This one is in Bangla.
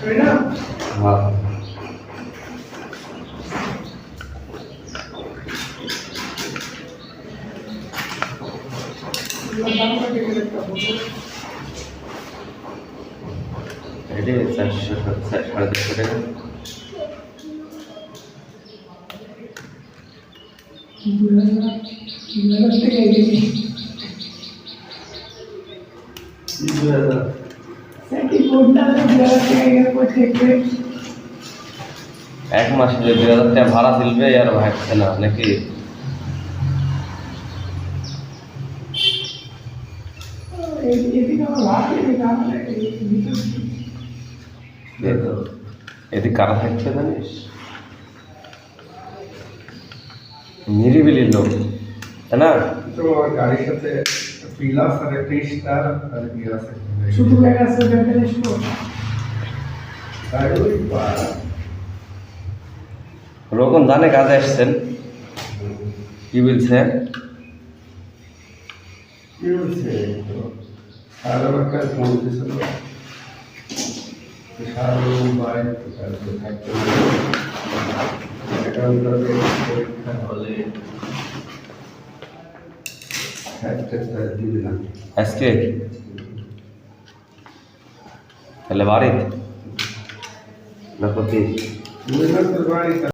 है ना हाँ पहले सर्च सर्च कर देते नमस्ते कैसे এক মাস যে দুই হাজার টাকা ভাড়া তুলবে আর ভাবছে না, নাকি? এদিকে কারা থাকছে জানিস? নিরিবিলি লোক, তাই না? গাড়ির সাথে পিলাস আর একটা স্টার আর ইয়ে আছে। শুধু লেখা আছে কোট আর ওই রকম জানে কাজে আসছেন। কি বলছে? কি বলছে? তো আর ফোন থাকতে পরীক্ষা হলে एसके लवारित लखोती